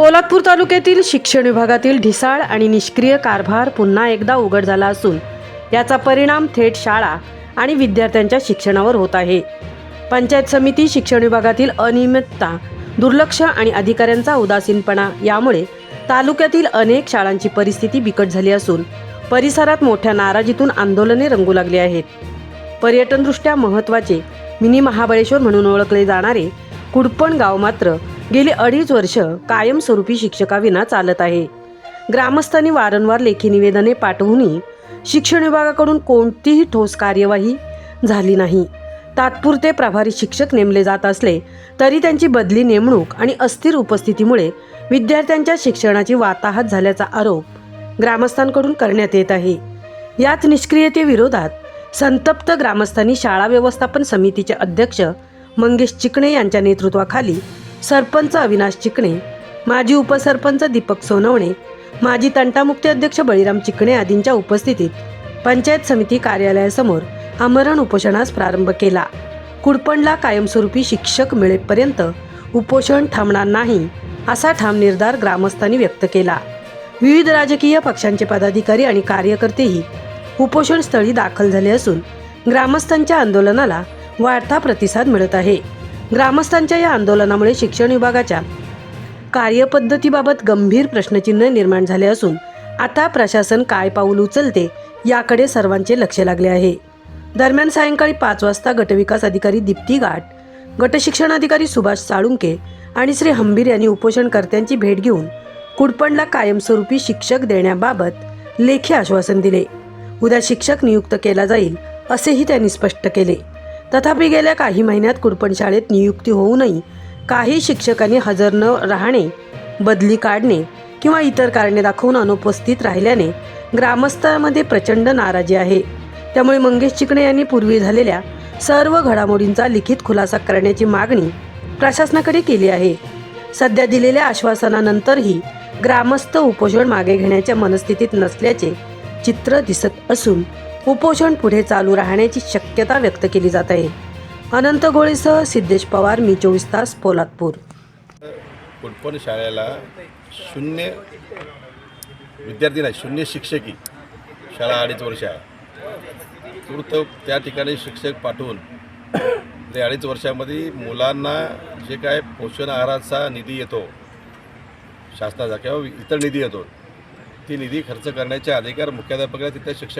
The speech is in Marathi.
पोलादपूर तालुक्यातील शिक्षण विभागातील ढिसाळ आणि निष्क्रिय कारभार पुन्हा एकदा उघड झाला असून याचा परिणाम थेट शाळा आणि विद्यार्थ्यांच्या शिक्षणावर होत आहे. पंचायत समिती शिक्षण विभागातील अनियमितता दुर्लक्ष आणि अधिकाऱ्यांचा उदासीनपणा यामुळे तालुक्यातील अनेक शाळांची परिस्थिती बिकट झाली असून परिसरात मोठ्या नाराजीतून आंदोलने रंगू लागली आहेत. पर्यटनदृष्ट्या महत्त्वाचे मिनी महाबळेश्वर म्हणून ओळखले जाणारे कुडपण गाव मात्र गेली अडीच वर्ष कायमस्वरूपी शिक्षकाविना चालत आहे. ग्रामस्थांनी वारंवार लेखी निवेदने पाठवूनही शिक्षण विभागाकडून कोणतीही ठोस कार्यवाही झाली नाही. तात्पुरते प्रभारी शिक्षक नेमले जात असले तरी त्यांची बदली नेमणूक आणि अस्थिर उपस्थितीमुळे विद्यार्थ्यांच्या शिक्षणाची वाताहत झाल्याचा आरोप ग्रामस्थांकडून करण्यात येत आहे. याच निष्क्रियतेविरोधात संतप्त ग्रामस्थांनी शाळा व्यवस्थापन समितीचे अध्यक्ष मंगेश चिकणे यांच्या नेतृत्वाखाली सरपंच अविनाश चिकणे माजी उपसरपंच दीपक सोनवणे माजी तंटामुक्ती अध्यक्ष बळीराम चिकणे आदींच्या उपस्थितीत पंचायत समिती कार्यालयासमोर आमरण उपोषणास प्रारंभ केला. कुडपणला कायमस्वरूपी शिक्षक मिळेपर्यंत उपोषण थांबणार नाही असा ठाम निर्धार ग्रामस्थांनी व्यक्त केला. विविध राजकीय पक्षांचे पदाधिकारी आणि कार्यकर्तेही उपोषण स्थळी दाखल झाले असून ग्रामस्थांच्या आंदोलनाला वाढता प्रतिसाद मिळत आहे. ग्रामस्थांच्या या आंदोलनामुळे शिक्षण विभागाच्या कार्यपद्धतीबाबत गंभीर प्रश्नचिन्ह निर्माण झाले असून आता प्रशासन काय पाऊल उचलते याकडे सर्वांचे लक्ष लागले आहे. दरम्यान सायंकाळी पाच वाजता गटविकास अधिकारी दीप्ती गाठ गटशिक्षण अधिकारी सुभाष साळुंके आणि श्री हंबीर यांनी उपोषणकर्त्यांची भेट घेऊन कुडपणला कायमस्वरूपी शिक्षक देण्याबाबत लेखी आश्वासन दिले. उद्या शिक्षक नियुक्त केला जाईल असेही त्यांनी स्पष्ट केले. तथापि गेल्या काही महिन्यात कुडपण शाळेत नियुक्ती होऊनही काही शिक्षकांनी हजर न राहणे बदली काढणे किंवा इतर कारणे दाखवून अनुपस्थित राहिल्याने ग्रामस्थांमध्ये प्रचंड नाराजी आहे. त्यामुळे मंगेश चिकणे यांनी पूर्वी झालेल्या सर्व घडामोडींचा लिखित खुलासा करण्याची मागणी प्रशासनाकडे केली आहे. सध्या दिलेल्या आश्वासनानंतरही ग्रामस्थ उपोषण मागे घेण्याच्या मनस्थितीत नसल्याचे चित्र दिसत असून उपोषण पुढे चालू राहण्याची शक्यता व्यक्त केली जात आहे. अनंत गोळेसह सिद्धेश पवार मी चोवीस तास पोलादपूर. कुडपण शाळेला शून्य विद्यार्थी नाही शून्य शिक्षकी शाळा अडीच वर्ष आहे. तूर्त त्या ठिकाणी शिक्षक पाठवून ते अडीच वर्षामध्ये मुलांना जे काय पोषण आहाराचा निधी येतो शासनाचा किंवा इतर निधी येतो ती निधी खर्च करण्याचे अधिकार मुख्याध्यापकाला तिथल्या शिक्षक